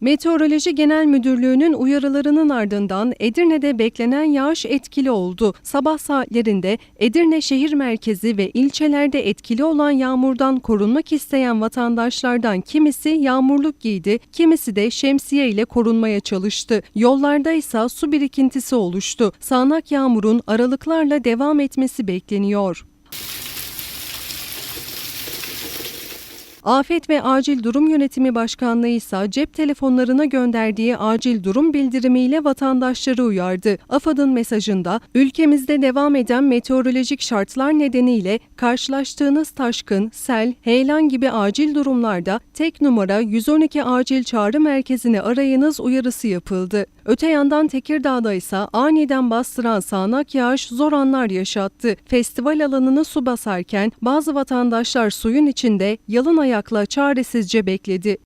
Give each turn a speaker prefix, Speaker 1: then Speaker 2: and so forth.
Speaker 1: Meteoroloji Genel Müdürlüğü'nün uyarılarının ardından Edirne'de beklenen yağış etkili oldu. Sabah saatlerinde Edirne şehir merkezi ve ilçelerde etkili olan yağmurdan korunmak isteyen vatandaşlardan kimisi yağmurluk giydi, kimisi de şemsiye ile korunmaya çalıştı. Yollarda ise su birikintisi oluştu. Sağnak yağmurun aralıklarla devam etmesi bekleniyor. Afet ve Acil Durum Yönetimi Başkanlığı ise cep telefonlarına gönderdiği acil durum bildirimiyle vatandaşları uyardı. AFAD'ın mesajında ülkemizde devam eden meteorolojik şartlar nedeniyle karşılaştığınız taşkın, sel, heyelan gibi acil durumlarda tek numara 112 acil çağrı merkezini arayınız uyarısı yapıldı. Öte yandan Tekirdağ'da ise aniden bastıran sağanak yağış zor anlar yaşattı. Festival alanını su basarken bazı vatandaşlar suyun içinde yalın ayakla çaresizce bekledi.